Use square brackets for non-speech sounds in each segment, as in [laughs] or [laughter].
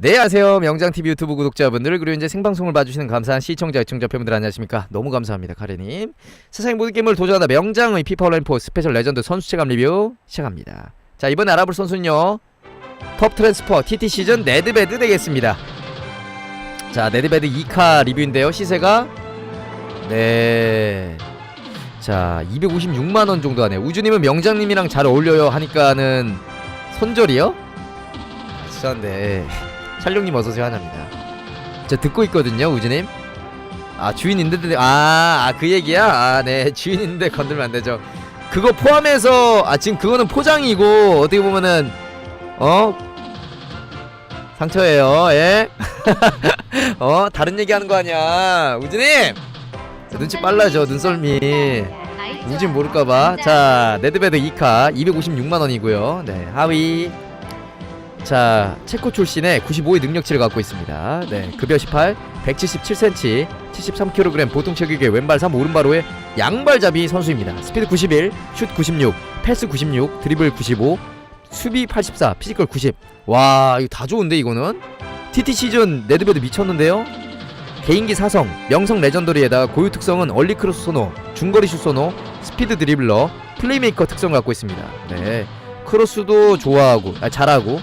네, 안녕하세요. 명장TV 유튜브 구독자분들, 그리고 이제 생방송을 봐주시는 감사한 시청자, 시청자 팬분들 안녕하십니까. 너무 감사합니다, 카레님. 세상의 모든 게임을 도전하다 명장의 피파 온라인4 스페셜 레전드 선수 체감 리뷰 시작합니다. 자, 이번에 알아볼 선수는요. top 트랜스퍼 TT 시즌 네드베드 되겠습니다. 자, 네드베드 2카 리뷰인데요. 시세가 네. 자, 256만원 정도 하네요. 우주님은 명장님이랑 잘 어울려요 하니까는 손절이요? 아, 진짜인데. 찰룡님 어서오세요 하나입니다. 저 듣고 있거든요, 우주님. 아 주인 있는데 아그 얘기야? 아 네 [laughs] 주인 있는데 건들면 안 되죠. 그거 포함해서 아 지금 그거는 포장이고 어떻게 보면은 어 상처예요, 예? [laughs] 어 다른 얘기 하는 거 아니야, 우주님. 자, 눈치 빨라져 눈썰미. 우진 모를까봐. 자 네드베드 2카 256만 원이고요. 네 하위. 자 체코 출신의 95의 능력치를 갖고 있습니다. 네 급여 18, 177cm, 73kg 보통 체격의 왼발 3 오른발로의 양발잡이 선수입니다. 스피드 91, 슛 96, 패스 96, 드리블 95, 수비 84, 피지컬 90. 와 이거 다 좋은데 이거는 TT 시즌 네드베드 미쳤는데요. 개인기 사성, 명성 레전더리에다가 고유 특성은 얼리 크로스 소노, 중거리 슛 소노, 스피드 드리블러, 플레이메이커 특성을 갖고 있습니다. 네, 크로스도 좋아하고, 아, 잘하고,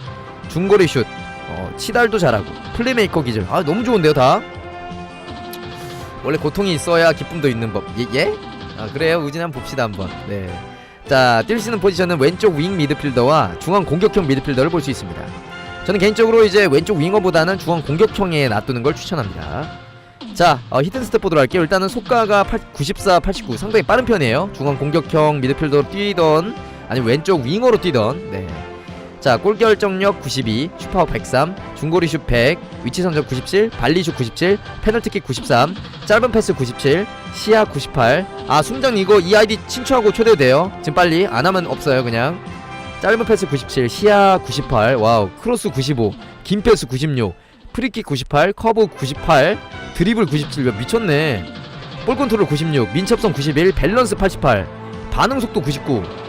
중거리 슛, 어, 치달도 잘하고, 플레이메이커 기질. 아 너무 좋은데요 다. 원래 고통이 있어야 기쁨도 있는 법. 예? 예? 아 그래요. 우진 한번 봅시다 한번. 네. 자, 뛸수 있는 포지션은 왼쪽 윙 미드필더와 중앙 공격형 미드필더를 볼 수 있습니다. 저는 개인적으로 이제 왼쪽 윙어보다는 중앙 공격형에 놔두는 걸 추천합니다. 자, 어, 히든 스텝 보도록 할게요. 일단은 속가가 8, 94, 89 상당히 빠른 편이에요. 중앙 공격형 미드필더로 뛰던 아니면 왼쪽 윙어로 뛰던 네. 자, 골 결정력 92, 슈퍼 103, 중거리 슛 100, 위치 선정 97, 발리 슛 97, 페널티킥 93, 짧은 패스 97, 시야 98. 아, 순장 이거 이 아이디 친추하고 초대도 돼요. 지금 빨리 안 하면 없어요, 그냥. 짧은 패스 97, 시야 98, 와우, 크로스 95, 긴 패스 96, 프리킥 98, 커브 98, 드리블 97, 야, 미쳤네. 볼 컨트롤 96, 민첩성 91, 밸런스 88, 반응 속도 99.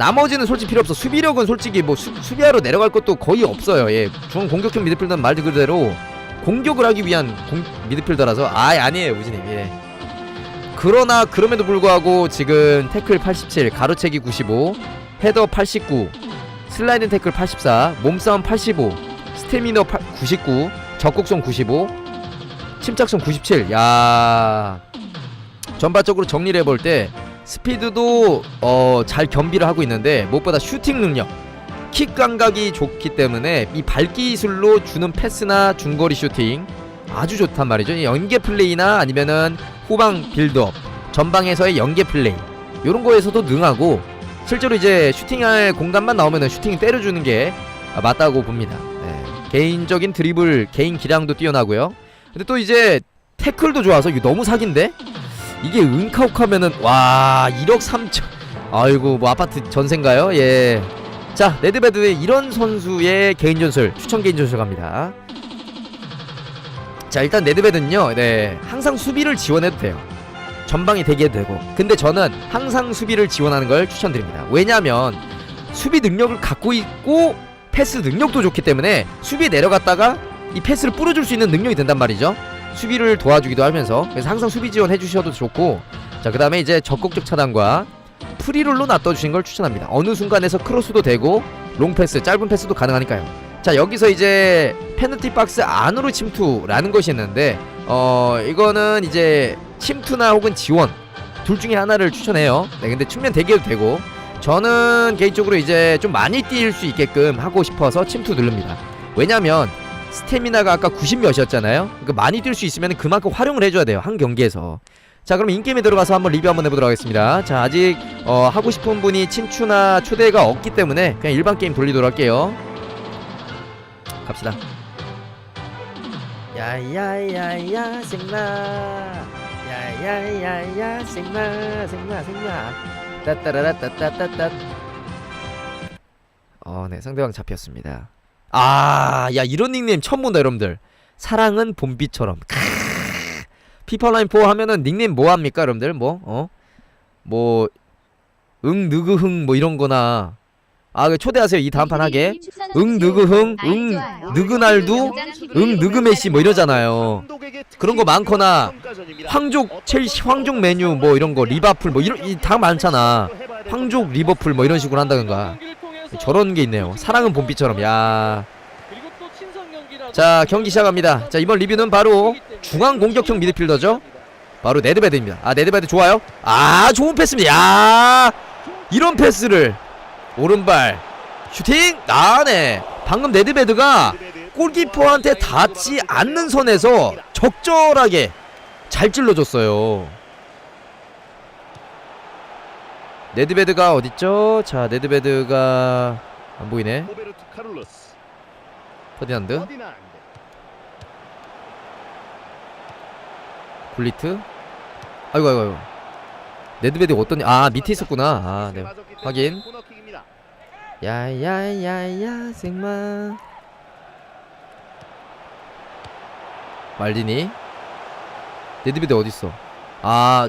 나머지는 솔직히 필요 없어. 수비력은 솔직히 뭐 수, 수비하러 내려갈 것도 거의 없어요. 예, 중앙 공격형 미드필더는 말 그대로 공격을 하기 위한 공, 미드필더라서 아 아니에요 우진님. 예. 그러나 그럼에도 불구하고 지금 태클 87, 가로채기 95, 헤더 89, 슬라이딩 태클 84, 몸싸움 85, 스태미너 8, 99, 적극성 95, 침착성 97. 야. 전반적으로 정리를 해볼 때 스피드도 어, 잘 겸비를 하고 있는데 무엇보다 슈팅 능력, 킥 감각이 좋기 때문에 이 발기술로 주는 패스나 중거리 슈팅 아주 좋단 말이죠. 이 연계 플레이나 아니면은 후방 빌드업, 전방에서의 연계 플레이 이런 거에서도 능하고 실제로 이제 슈팅할 공간만 나오면은 슈팅 때려주는 게 아, 맞다고 봅니다. 네. 개인적인 드리블, 개인 기량도 뛰어나고요. 근데 또 이제 태클도 좋아서 너무 사기인데 이게 은카옥 하면은 와 1억 3천 아이고 뭐 아파트 전세인가요? 예. 자 네드베드의 이런 선수의 개인 전술 추천 개인 전술 갑니다. 자 일단 네드베드는요, 네 항상 수비를 지원해도 돼요. 전방이 대기해도 되고. 근데 저는 항상 수비를 지원하는 걸 추천드립니다. 왜냐하면 수비 능력을 갖고 있고 패스 능력도 좋기 때문에 수비에 내려갔다가 이 패스를 뿌려줄 수 있는 능력이 된단 말이죠. 수비를 도와주기도 하면서 그래서 항상 수비 지원 해 주셔도 좋고 자 그 다음에 이제 적극적 차단과 프리롤로 놔둬주신 걸 추천합니다. 어느 순간에서 크로스도 되고 롱 패스, 짧은 패스도 가능하니까요. 자 여기서 이제 페널티 박스 안으로 침투라는 것이 있는데 어 이거는 이제 침투나 혹은 지원 둘 중에 하나를 추천해요. 네 근데 측면 대기해도 되고 저는 개인적으로 이제 좀 많이 뛸 수 있게끔 하고 싶어서 침투 누릅니다. 왜냐면 스태미나가 아까 90 몇이었잖아요. 그러니까 많이 뛸 수 있으면 그만큼 활용을 해줘야 돼요. 한 경기에서. 자 그럼 인게임에 들어가서 한번 리뷰 한번 해보도록 하겠습니다. 자 아직 어, 하고 싶은 분이 친추나 초대가 없기 때문에 그냥 일반 게임 돌리도록 할게요. 갑시다. 야야야야 생나 야야야야 생나 생나 생나 따따라라따따따따 어네 상대방 잡혔습니다. 아, 야 이런 닉네임 처음 본다 여러분들. 사랑은 봄비처럼. 피파라인 4 하면은 닉네임 뭐 합니까 여러분들? 뭐 어? 뭐 응, 느그흥 뭐 이런 거나 아그 초대하세요 이 다음 판 하게 응 느그 흥 응 느그날두 응 느그메시 뭐 이러잖아요 그런 거 많거나 황족 첼시 황족 메뉴 뭐 이런 거 리바풀 뭐 이런 이다 많잖아 황족 리버풀 뭐 이런 식으로 한다던가 저런 게 있네요. 사랑은 봄비처럼. 야 자 경기 시작합니다. 자 이번 리뷰는 바로 중앙 공격형 미드필더죠? 바로 네드베드입니다. 아 네드베드 좋아요. 아 좋은 패스입니다. 야. 이런 패스를 오른발 슈팅. 나네. 방금 네드베드가 골키퍼한테 닿지 않는 선에서 적절하게 잘 찔러줬어요 네드베드가 어딨죠? 자 네드베드가 안 보이네. 퍼디난드. 굴리트. 아이고 아이고 아이고. 네드베드 어떤 아 밑에 있었구나. 아 네. 확인. 코너킥입니다. 야야야야 생마. 말디니. 네드베드 어딨어? 아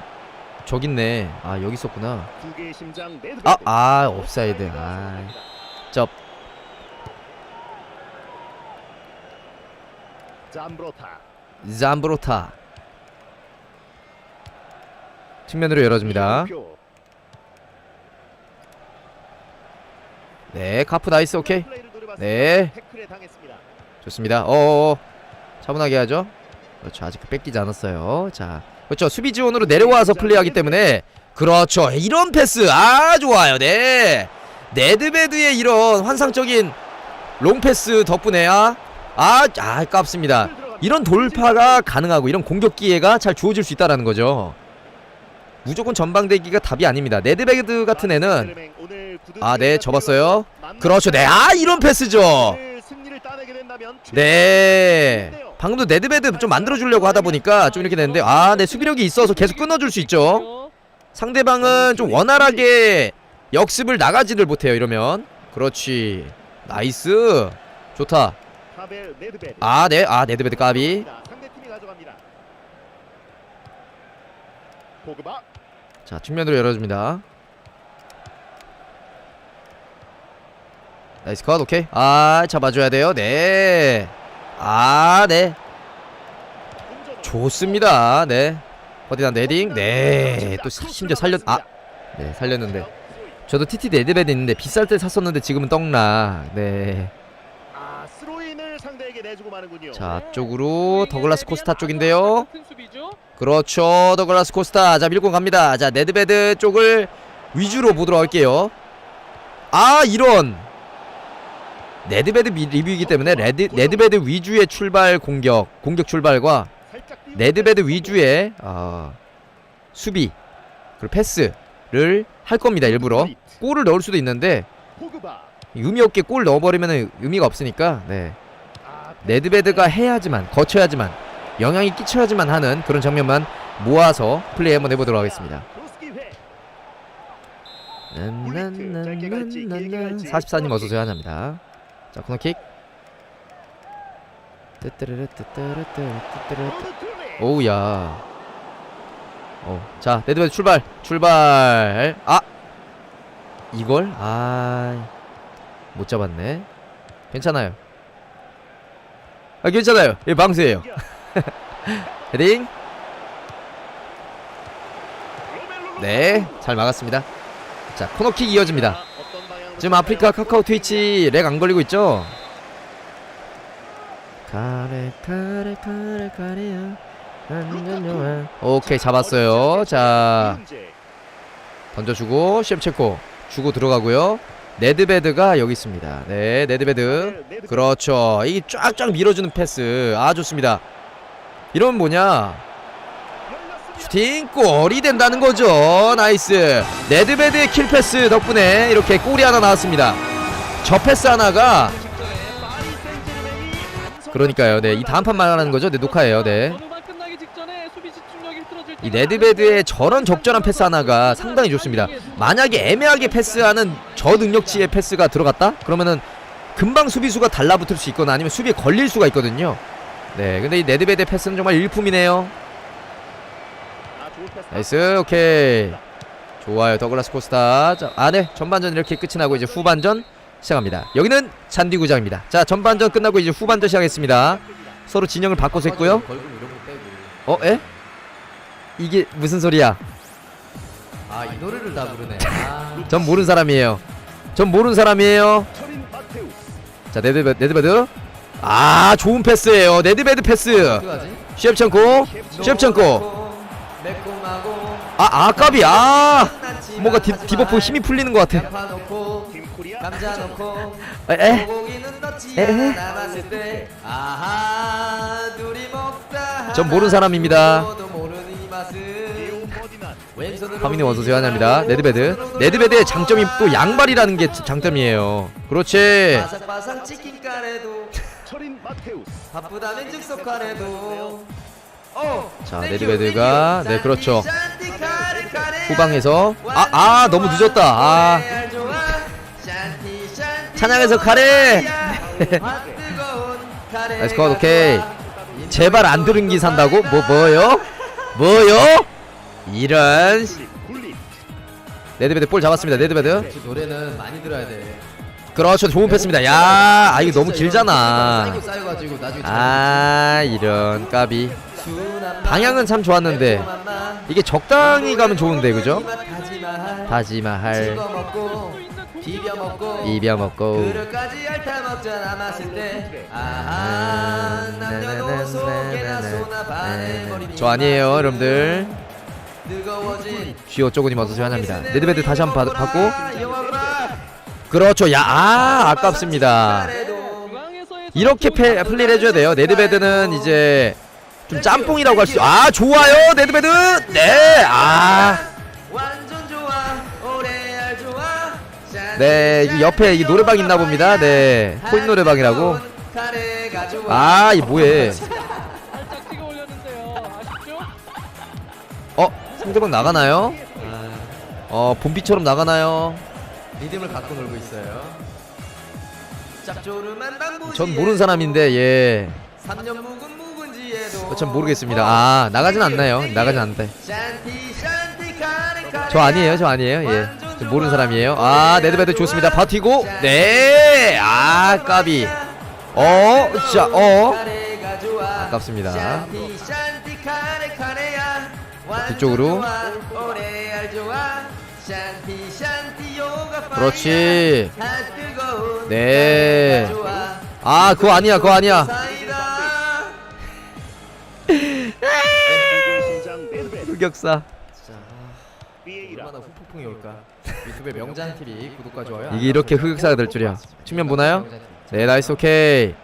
저기 있네 아 여기 있었구나 네드베드. 아, 아, 옵사이드. 아. 쩝. 잠브로타 잠브로타 측면으로 열어줍니다. 네 카프 나이스 오케이. 네 태클에 당했습니다. 좋습니다 어어어 차분하게 하죠 그렇죠 아직 뺏기지 않았어요 자 그렇죠. 수비 지원으로 내려와서 플레이하기 때문에 그렇죠. 이런 패스. 아 좋아요. 네. 네드베드의 이런 환상적인 롱패스 덕분에 아, 아, 아 깝습니다. 이런 돌파가 가능하고 이런 공격 기회가 잘 주어질 수 있다라는 거죠. 무조건 전방대기가 답이 아닙니다. 네드베드 같은 애는 아, 네, 접었어요. 그렇죠. 네 아 이런 패스죠. 네. 방금도 네드베드 좀 만들어주려고 하다 보니까 좀 이렇게 됐는데 아, 네 수비력이 있어서 계속 끊어줄 수 있죠. 상대방은 좀 원활하게 역습을 나가지를 못해요. 이러면 그렇지. 나이스. 좋다. 아, 네, 아 네드베드 까비. 자 측면으로 열어줍니다. 나이스 컷 오케이. 아 잡아줘야 돼요. 네. 아 네. 좋습니다. 네. 어디다 네딩. 네. 또 사- 심지어 살렸. 아. 네 살렸는데. 저도 TT 네드베드 있는데 비쌀 때 샀었는데 지금은 떡나. 네. 자 앞쪽으로 더글라스 코스타 쪽인데요. 그렇죠 더글라스 코스타. 자 밀고 갑니다. 자 네드베드 쪽을 위주로 보도록 할게요. 아 이런. 네드베드 미- 리뷰이기 때문에 레드, 네드베드 위주의 출발 공격 공격 출발과 네드베드 위주의 어, 수비 그리고 패스를 할 겁니다 일부러 골을 넣을 수도 있는데. 의미 없게 골 넣어버리면 의미가 없으니까 네 아, 네드베드가 해야지만 거쳐야지만 영향이 끼쳐야지만 하는 그런 장면만 모아서 플레이 한번 해보도록 하겠습니다 크로스 기회. 44님 어서오세요 하나입니다 자 코너킥. 오우야. 어, 자, 네드베드 출발, 출발. 아, 이걸 아, 못 잡았네. 괜찮아요. 아, 괜찮아요. 예, 방수예요. [laughs] 헤딩. 로멜로 네, 잘 막았습니다. 자, 코너킥 이어집니다. 지금 아프리카 카카오 트위치 렉 안 걸리고 있죠? 카레 카레 카레 카레야 오케이 잡았어요 자. 던져주고 셴체코 주고 들어가고요 네드베드가 여기 있습니다 네 네드베드. 그렇죠 이 쫙쫙 밀어주는 패스 아 좋습니다 이러면 뭐냐. 슈팅 골이 된다는 거죠. 나이스. 네드베드의 킬 패스 덕분에 이렇게 골이 하나 나왔습니다. 저 패스 하나가 그러니까요. 네이 다음 판 말하는 거죠. 네 녹화예요. 네이 네드베드의 저런 적절한 패스 하나가 상당히 좋습니다. 만약에 애매하게 패스하는 저 능력치의 패스가 들어갔다? 그러면은 금방 수비수가 달라붙을 수 있거나 아니면 수비에 걸릴 수가 있거든요. 네 근데 이 네드베드의 패스는 정말 일품이네요. 나이스 오케이. 좋아요 더글라스 코스타. 자, 아네 전반전 이렇게 끝이 나고 이제 후반전 시작합니다. 여기는 잔디구장입니다. 자 전반전 끝나고 이제 후반전 시작했습니다. 서로 진영을 바꿔서 했고요. 어? 에? 이게 무슨 소리야? 아 이 노래를 다 부르네. 전 모르는 사람이에요. 전 모르는 사람이에요. 자 네드베드 네드베드. 아 좋은 패스예요. 네드베드 패스. 셰프첸코 셰프첸코 아 아깝이 아 뭔가 디, 디버프 힘이 풀리는 것 같아. 감자 넣고 에? 소고기는 넣지 에? 남았을 때 아하 둘이 먹다 전 모르는 사람입니다. 아무도 모르는 이 맛은 리오 버디난 왼손으로 파미님 어서 오세요 환영합니다. 네드베드. 네드베드의 장점이 또 양발이라는 게 장점이에요. 그렇지. 바삭바삭 치킨 카레도. 철인 마테우스. 바쁘다면 즉석 카레도. 어, 자 땡큐, 네드베드가. 네 그렇죠. 후방에서 아아 너무 늦었다 아 찬양에서 카레. [laughs] 나이스 컷 오케이. 제발 안 들은 기 산다고? 뭐 뭐요? 뭐요? 이런 네드베드 볼 잡았습니다 네드베드 그 노래는 많이 들어야 돼. 그렇죠 좋은 패스입니다 야아 이거 너무 길잖아 아 이런 까비 방향은 참 좋았는데. 이게 적당히 가면 좋은데 그죠? 다지마할 찍어 먹고 비벼 먹고 비벼 먹고 그릇까지 핥아 먹자 남았을 때. 아하 남녀노소 개나 소나 반해버리니 저 아니에요 여러분들. 쥐어 쪼그님 어서오세요 환영합니다 네드베드 다시 한번 받, 받고. 그렇죠. 야아 아깝습니다. 이렇게 패, 플레이를 해줘야 돼요. 네드베드는 이제 좀 짬뽕이라고 할 수 아 좋아요 네드베드 네 아 완전 좋아 오래알 좋아 네, 이 옆에 이 노래방 있나 봅니다. 네, 코인 노래방이라고. 아, 이 뭐해? 살짝 찍어 올렸는데요. 아쉽죠? 어, 상대방 나가나요? 어, 봄비처럼 나가나요? 리듬을 갖고 놀고 있어요 짭조름한 전 모르는 사람인데, 예, 3년 묵은 어, 전 모르겠습니다. 아, 나가진 않나요? 나가진 카레 저 아니에요, 저 아니에요. 예, 저 모르는 사람이에요. 아, 네드베드 좋습니다. 버티고, 네, 아, 까비. 어, 자, 어. 아깝습니다. 뒤쪽으로. 그렇지. 네. 아, 그거 아니야, 그거 아니야. 흑역사. 얼마나 후폭풍이 올까? 유튜브에 명장 TV 구독과 좋아요? 이게 이렇게 흑역사가 될 줄이야. 측면 보나요? 네 나이스 오케이.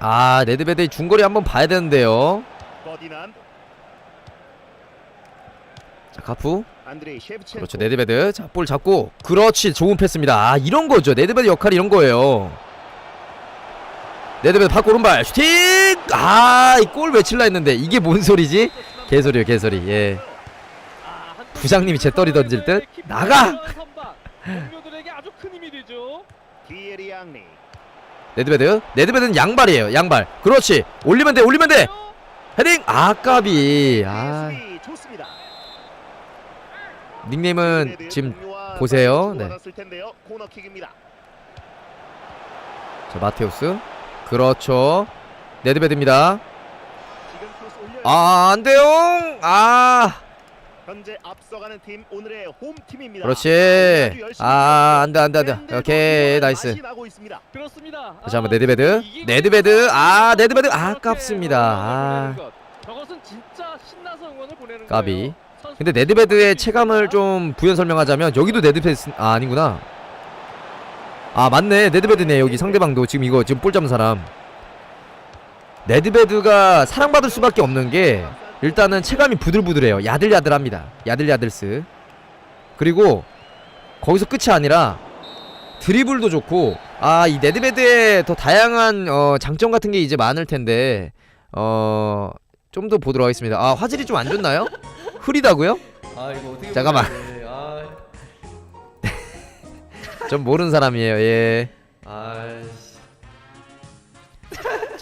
아 네드베드의 중거리 한번 봐야 되는데요. 자 셰프첸코. 그렇죠 네드베드 자 볼 잡고. 그렇지 좋은 패스입니다. 아 이런 거죠. 네드베드 역할이 이런 거예요. 네드베드 파고 오른발 슈팅! 아 이 골 외칠라 했는데 이게 뭔 소리지 개소리요 개소리. 예. 아, 한 부장님이 제 떨이 던질 듯? 나가! 네드베드? 네드베드는 양발이에요 양발. 그렇지. 올리면 돼 올리면 돼! 헤딩! 아까비. 아. 좋습니다. 닉네임은 지금 보세요. 네. 자 마테우스. 그렇죠. 네드베드입니다. 아 안 돼요? 아. 현재 앞서가는 팀 오늘의 홈 팀입니다. 그렇지. 아 안 돼 안 돼 안 돼. 오케이 나이스. 나고 있습니다. 그렇습니다. 다시 한번 네드베드. 네드베드. 아 네드베드. 아깝습니다. 아. 저것은 진짜 신나서 응원을 보내는 까비. 근데 네드베드의 체감을 좀 부연 설명하자면 여기도 네드베드 아 아니구나. 아 맞네. 네드베드네 여기 상대방도 지금 이거 지금 볼 잡은 사람 네드베드가 사랑받을 수밖에 없는 게 일단은 체감이 부들부들해요 야들야들합니다 야들야들스 그리고 거기서 끝이 아니라 드리블도 좋고 아 이 네드베드의 더 다양한 어, 장점 같은 게 이제 많을 텐데 어 좀 더 보도록 하겠습니다 아 화질이 좀 안 좋나요? 흐리다고요? 아 이거 어떻게 잠깐만. 돼. 아, [laughs] 좀 모르는 사람이에요. 예. 아이씨.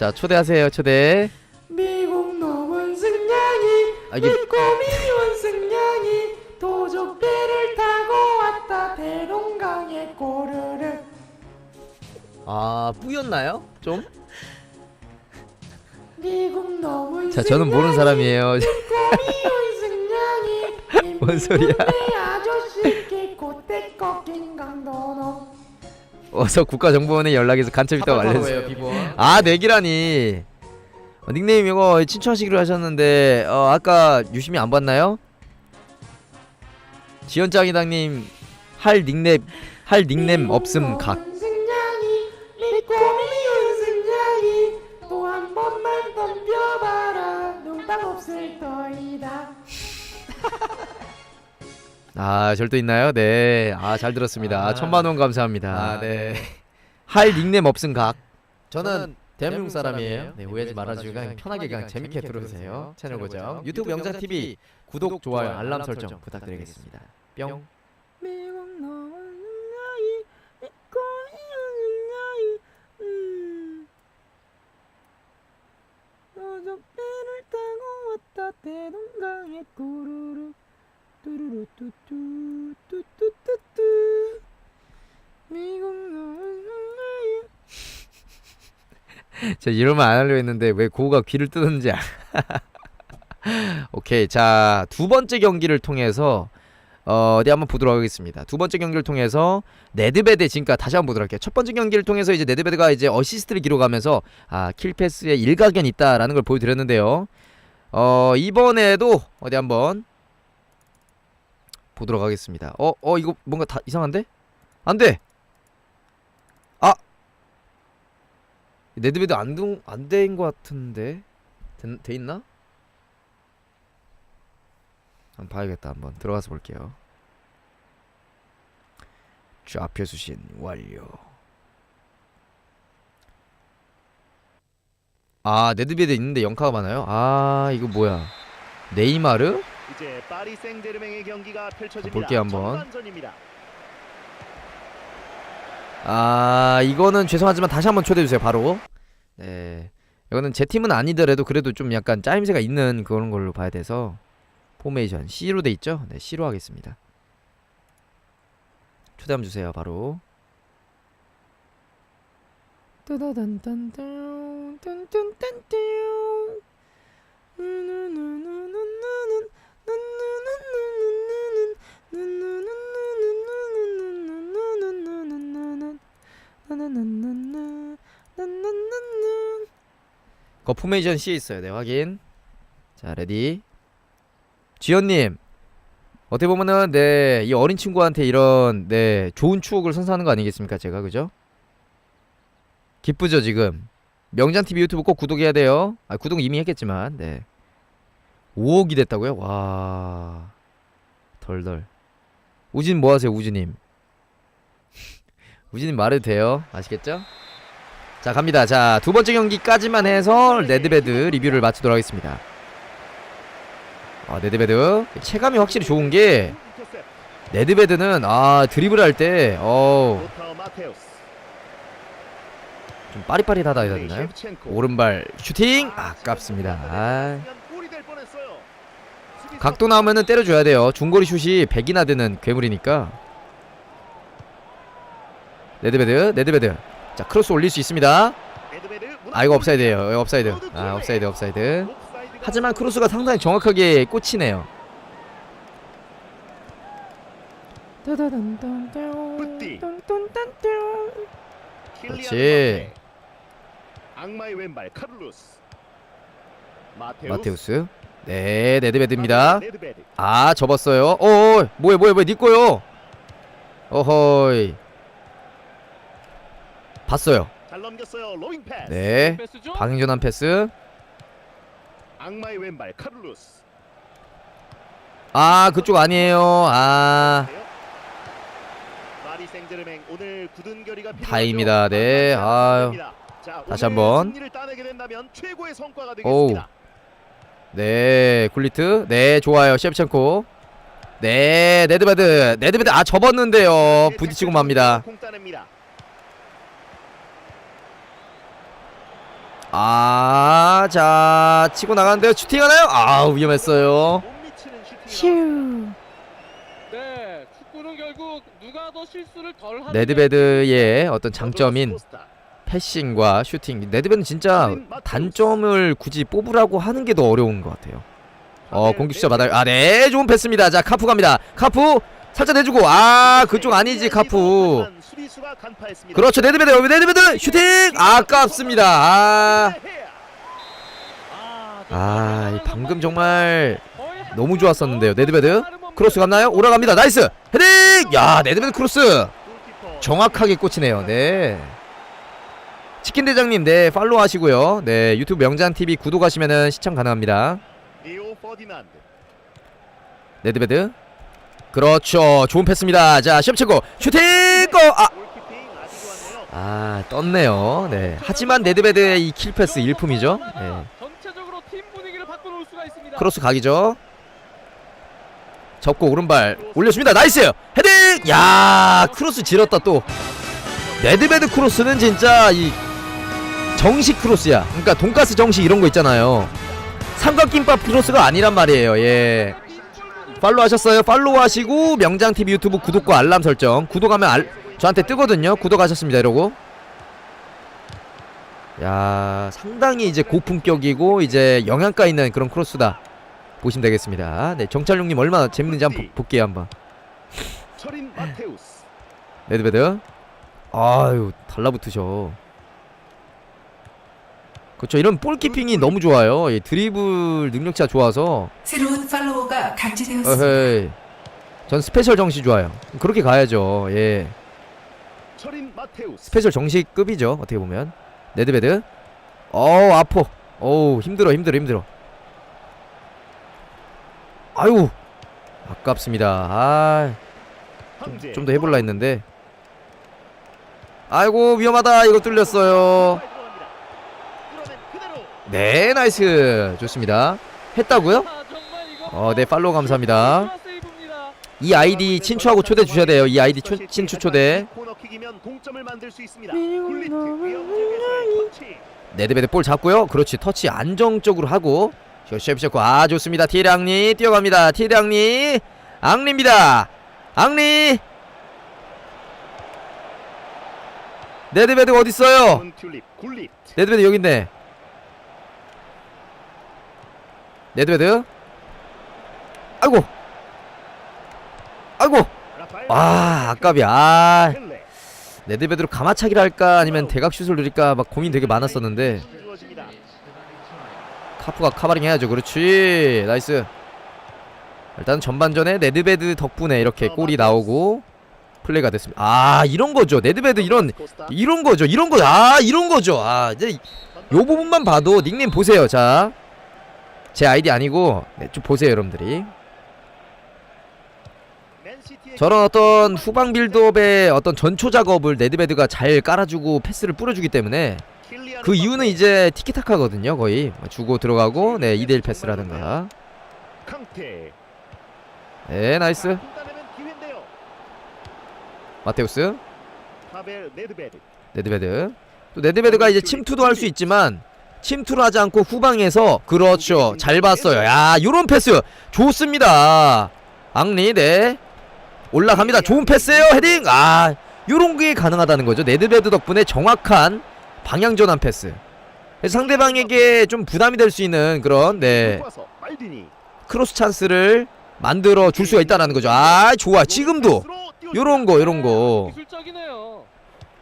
자 초대하세요 초대. 미국 노은 승냥이 아, 이게- 꼬미 원승냥이 도적배를 타고 왔다. 대동강에 꼬르르. 아 뿌였나요? 좀? 미국 노은 자 저는 모르는 사람이에요. 꼬미 원승냥이. [laughs] 뭔 소리야? 어서 국가정보원에 연락해서 간첩 있다고 알려주세요. 아 내기라니 어, 닉네임 이거 친추하시기로 하셨는데 어, 아까 유심히 안 봤나요? 지연짱이당님 할 닉네임 할 닉네임 없음 각 [laughs] 아, 절도 있나요? 네. 아, 잘 들었습니다. 아. 천만 원 감사합니다. 아, 네. 할 닉네임 없음 각. 저는 대한민국 사람이에요. 네, 네, 오해하지 말아주시고 그냥 편하게 그냥 재밌게 들어주세요. 채널 고정. 유튜브 영상 TV 구독, 좋아요, 알람 설정 부탁드리겠습니다. 뿅. 음. 너저 배를 타고 왔다 대동강에 꾸루루 뚜루루 뚜뚜 뚜뚜뚜뚜 미국 너 의 [laughs] 저 이러면 안 하려 했는데 왜 고우가 귀를 뜯는지 알- [laughs] 오케이 자 두 번째 경기를 통해서 어, 어디 한번 보도록 하겠습니다. 두 번째 경기를 통해서 네드베드 지금까 다시 한번 보도록 할게요. 첫 번째 경기를 통해서 이제 네드베드가 이제 어시스트를 기록하면서 아 킬패스에 일가견 있다라는 걸 보여드렸는데요. 어 이번에도 어디 한번 보도록 하겠습니다. 어어 이거 뭔가 다 이상한데? 안 돼. 네드베드 안안된 것 같은데 된, 돼 있나? 한번 봐야겠다. 한번 들어가서 볼게요. 좌표 수신 완료. 아 네드베드 있는데 영카가 많아요? 아 이거 뭐야? 네이마르? 이제 파리 생제르맹의 경기가 펼쳐집니다. 볼게요, 한번. 전반전입니다. 아 이거는 죄송하지만 다시 한번 초대해 주세요 바로. 네. 이거는 제 팀은 아니더라도 그래도 좀 약간 짜임새가 있는 그런 걸로 봐야 돼서 포메이션 C로 돼 있죠? 네 C로 하겠습니다. 초대 한번 주세요 바로 딴딴딴딴 누누누누누누누 거 포메이션 C에 있어요. 네 확인. 자 레디. 지연님 어떻게 보면은 네 이 어린 친구한테 이런 네 좋은 추억을 선사하는 거 아니겠습니까 제가 그죠? 기쁘죠 지금. 명장 TV 유튜브 꼭 구독해야 돼요. 아 구독 이미 했겠지만 네. 5억이 됐다고요? 와 덜덜. 우진 뭐 하세요 우진님? 우진님 말해도 돼요. 아시겠죠? 자 갑니다. 자 두 번째 경기까지만 해서 레드베드 리뷰를 마치도록 하겠습니다. 아 레드베드 체감이 확실히 좋은 게. 레드베드는 아 드리블 할때 어우. 좀 빠릿빠릿하다 해야 네, 되나요? 오른발 슈팅 아, 아깝습니다. 아, 각도 나오면은 때려줘야 돼요. 중거리 슛이 100이나 되는 괴물이니까. 레드베드 레드베드 자 크로스 올릴 수 있습니다. 아 이거 업사이드예요. 이거 업사이드. 아 업사이드 업사이드. 하지만 크로스가 상당히 정확하게 꽂히네요. 그렇지. 악마의 왼발 카를로스. 마테우스. 네, 네드베드입니다. 네드베드. 아, 접었어요. 어, 뭐야, 뭐야, 뭐야, 니 거요. 어허이. 봤어요. 잘 넘겼어요. 로잉 패스. 네. 패스죠? 방향 전환 패스. 악마의 왼발 카를로스. 아, 그쪽 아니에요. 아, 파리 생제르맹 오늘 굳은 결의가 필요하죠. 다행입니다. 네, 아유. 자, 다시 한번. 승리를 따내게 된다면 최고의 성과가 오우. 되겠습니다. 네, 굴리트. 네, 좋아요. 셰프첸코. 네, 네드베드. 네드베드. 아, 접었는데요. 네, 부딪히고 맙니다. 공 따냅니다. 아, 자, 치고 나가는데요. 슈팅 하나요? 아, 위험했어요. 슈팅이 네, 축구는 결국 누가 더 실수를 덜 하는 네드베드의 어떤 장점인. 패싱과 슈팅. 네드베는 진짜 단점을 굳이 뽑으라고 하는 게 더 어려운 것 같아요. 어 공격 시작 받아요. 아 네 좋은 패스입니다. 자 카푸 갑니다. 카푸 살짝 내주고 아 그쪽 아니지 카푸. 수비수가 간파했습니다. 그렇죠 네드베드 여기 네드베드 슈팅 아깝습니다. 아. 아, 이 방금 정말 너무 좋았었는데요. 네드베드 크로스 갔나요? 올라갑니다. 나이스 헤딩. 야 네드베드 크로스 정확하게 꽂히네요. 네. 치킨 대장님 네 팔로우 하시고요. 네 유튜브 명장 TV 구독하시면은 시청 가능합니다. 네드베드 그렇죠 좋은 패스입니다. 자 시험치고 슈팅 골아 골키핑 아주 좋았네요. 아 떴네요. 네 하지만 네드베드의 이 킬패스 일품이죠. 네. 크로스 각이죠. 접고 오른발 올려줍니다. 나이스 헤딩. 야 크로스 지렸다 또. 네드베드 크로스는 진짜 이 정식 크로스야. 그러니까 돈가스 정식 이런 거 있잖아요. 삼각김밥 크로스가 아니란 말이에요. 예. 팔로우 하셨어요? 팔로우 하시고 명장TV 유튜브 구독과 알람 설정. 구독하면 알, 저한테 뜨거든요. 구독하셨습니다. 이러고. 야 상당히 이제 고품격이고 이제 영양가 있는 그런 크로스다 보시면 되겠습니다. 네 정찰용님 얼마나 재밌는지 한번 보- 볼게요 한번. 레드베드. 아유 달라붙으셔 그렇죠. 이런 볼키핑이 너무 좋아요. 이 드리블 능력치가 좋아서. 새로운 팔로워가 감지되었습니다. 어헤이 전 스페셜 정시 좋아요. 그렇게 가야죠. 예. 철인 마테우스. 스페셜 정식급이죠 어떻게 보면. 네드베드. 어우 아포. 어우 힘들어 힘들어 힘들어. 아유 아깝습니다. 황제. 아좀 더 해볼라 했는데. 아이고 위험하다. 이거 뚫렸어요 들어갑니다. 뚫어낸 그대로. 네 나이스 좋습니다 했다고요? 아, 정말 이거 어네 팔로우 감사합니다. 이 아이디 친추하고 초대 주셔야 돼요 이 아이디 초, 친추 초대. 네드베드 볼 잡고요. 그렇지 터치 안정적으로 하고 셔시고 아 좋습니다. 티랑니 뛰어갑니다. 티랑니 앙리입니다. 앙리 네드베드 굴리트. 네드베드 여기 있네. 네드베드 아이고 아이고 아 아깝이 아. 네드베드로 가마차기를 할까 아니면 대각슛을 누릴까 막 고민 되게 많았었는데. 카프가 카바링 해야죠. 그렇지. 나이스. 일단 전반전에 네드베드 덕분에 이렇게 골이 나오고 플레이가 됐습니다. 아 이런 거죠. 네드베드 이런 코스타. 이런 거죠. 이런 거. 아 이런 거죠. 아 이제 요 부분만 봐도 닉네임 보세요. 자. 제 아이디 아니고 네, 좀 보세요, 여러분들이. 저런 어떤 후방 빌드업의 어떤 전초 작업을 네드베드가 잘 깔아주고 패스를 뿌려주기 때문에 그 이유는 이제 티키타카거든요, 거의. 주고 들어가고 네 2대1 패스라든가. 네, 나이스. 마테우스. 네드베드 또 네드베드가 이제 침투도 할 수 있지만 침투를 하지 않고 후방에서 그렇죠. 잘 봤어요. 야 요런 패스. 좋습니다. 앙리 네. 올라갑니다. 좋은 패스예요 헤딩. 아 요런 게 가능하다는 거죠. 네드베드 덕분에 정확한 방향 전환 패스. 상대방에게 좀 부담이 될 수 있는 그런 네. 크로스 찬스를 만들어 줄 수가 있다는 거죠. 아 좋아. 지금도 요런 거 요런 거.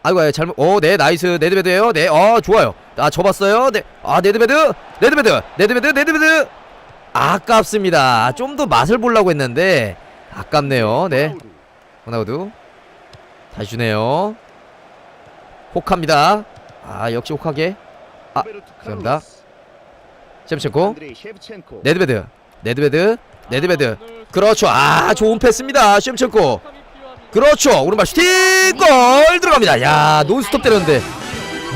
아이고 아이고, 잘못 어네 나이스. 네드베드예요. 네어 좋아요. 아 접었어요. 네아 네드베드 네드베드 네드베드 네드베드. 아깝습니다. 좀 더 맛을 보려고 했는데 아깝네요. 네. 호나우두. 다시 주네요. 혹합니다. 아 역시 혹하게. 아, 안드레이 셰프첸코. 네드베드 네드베드 네드베드. 그렇죠. 아 좋은 패스입니다 셰프첸코 그렇죠. 오른발 슈팅! 골 들어갑니다. 야 논스톱 때렸는데.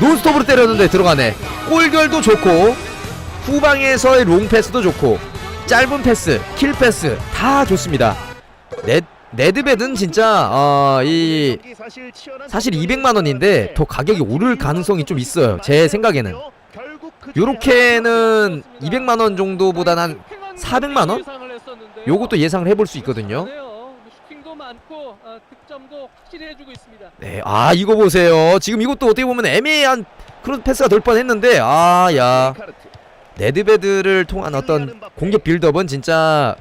논스톱으로 때렸는데 들어가네. 골결도 좋고 후방에서의 롱 패스도 좋고 짧은 패스 킬 패스 다 좋습니다. 네, 네드베드는 진짜 사실, 치열한 사실 경기를 200만 원인데 더 가격이 오를 가능성이 좀 있어요. 제 생각에는. 요렇게는 200만 원 정도보다는 한 400만 원? 요것도 예상을 해볼 수 있거든요 많고 아, 득점도 확실히 해주고 있습니다. 네, 아 이거 보세요. 지금 이것도 어떻게 보면 애매한 그런 패스가 될 뻔했는데 아야 카르트. 네드베드를 통한 어떤 공격 빌드업은 진짜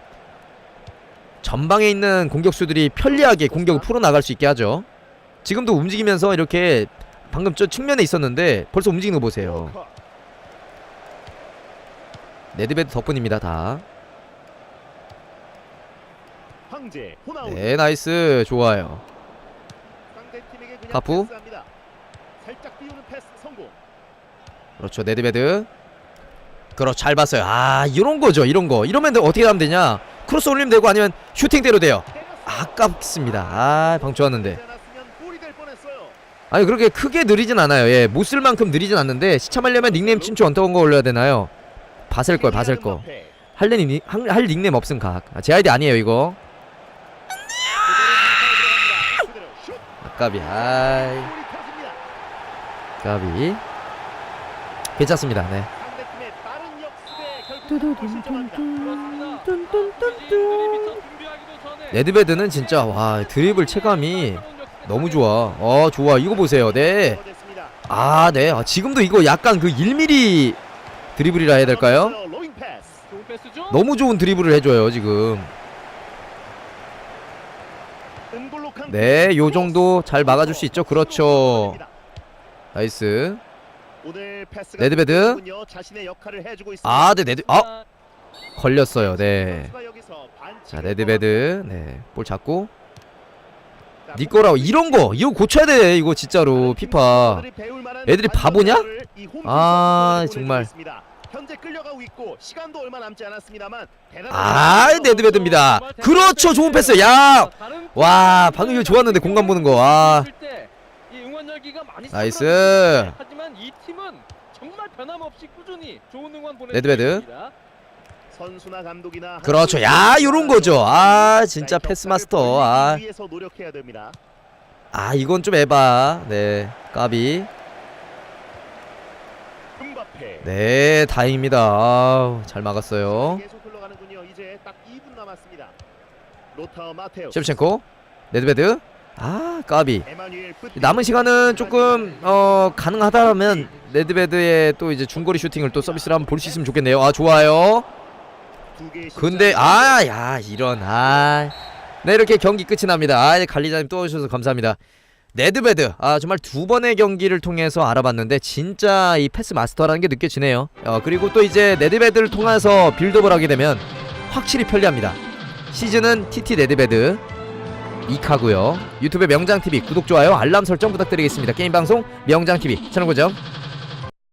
전방에 있는 공격수들이 편리하게 공격을 풀어 나갈 수 있게 하죠. 지금도 움직이면서 이렇게 방금 저 측면에 있었는데 벌써 움직이는 거 보세요. 네드베드 덕분입니다 다. 황제 호나우. 네 나이스 좋아요. 상대팀에게 그냥 카푸. 패스합니다. 살짝 띄우는 패스 성공. 그렇죠 네드베드. 그렇죠 잘 봤어요. 아 이런 거죠 이런 거. 이러면 어떻게 하면 되냐? 크로스 올리면 되고 아니면 슈팅대로 돼요. 아깝습니다. 아 방금 좋았는데. 않았으면 골이 될 뻔했어요. 아니 그렇게 크게 느리진 않아요. 예, 못 쓸 만큼 느리진 않는데 시참하려면 닉네임 친추 어떤 거 올려야 되나요? 바셀 걸, 바셀 거. 음바페. 할 닉네임 없음 각. 아, 제 아이디 아니에요 이거. 그대로 슛. 아 까비, 아이. 까비. 괜찮습니다. 네. 레드베드는 진짜 와 드리블 체감이 너무 좋아. 어 좋아. 이거 보세요. 네. 아 네. 아, 지금도 이거 약간 그 1mm 드리블이라 해야 될까요? 너무 좋은 드리블을 해줘요 지금. 은골로 칸 네, 요 정도 잘 막아줄 수 있죠. 그렇죠. 나이스. 있습니다. 아, 네, 레드. 아, 걸렸어요. 네. 자, 레드베드. 네. 볼 잡고. 니꼬라고 이런 거. 이거 고쳐야 돼. 이거 진짜로 피파. 애들이 바보냐? 아, 정말. 현재 끌려가고 있고 시간도 얼마 남지 않았습니다만 아, 선수예요. 레드베드입니다. 그렇죠. 좋은 패스. 야. 와, 방금 이거 좋았는데 공간 보는 거. 아. 나이스. 하지만 이 팀은 정말 변함없이 꾸준히 좋은 응원 보내 레드베드. 선수나 감독이나 그렇죠. 야, 요런 거죠. 아, 진짜 패스 마스터. 아. 아, 이건 좀 에바. 네. 까비. 음바페. 네, 다행입니다. 아우, 잘 막았어요. 계속 흘러가는군요. 이제 딱 2분 남았습니다. 로타어 마테우. 셰프첸코. 레드베드. 아, 까비. 남은 시간은 조금 어 가능하다면 레드베드의 또 이제 중거리 슈팅을 또 서비스를 한번 볼 수 있으면 좋겠네요. 아 좋아요. 근데. 아 야 이런 아. 네 이렇게 경기 끝이 납니다. 아 관리자님 또 오셔서 감사합니다. 레드베드 아 정말 두 번의 경기를 통해서 알아봤는데 진짜 이 패스 마스터라는 게 느껴지네요. 어 그리고 또 이제 레드베드를 통해서 빌드업을 하게 되면 확실히 편리합니다. 시즌은 TT 레드베드 이카고요. 유튜브 명장TV 구독 좋아요 알람 설정 부탁드리겠습니다. 게임 방송 명장TV 채널 고정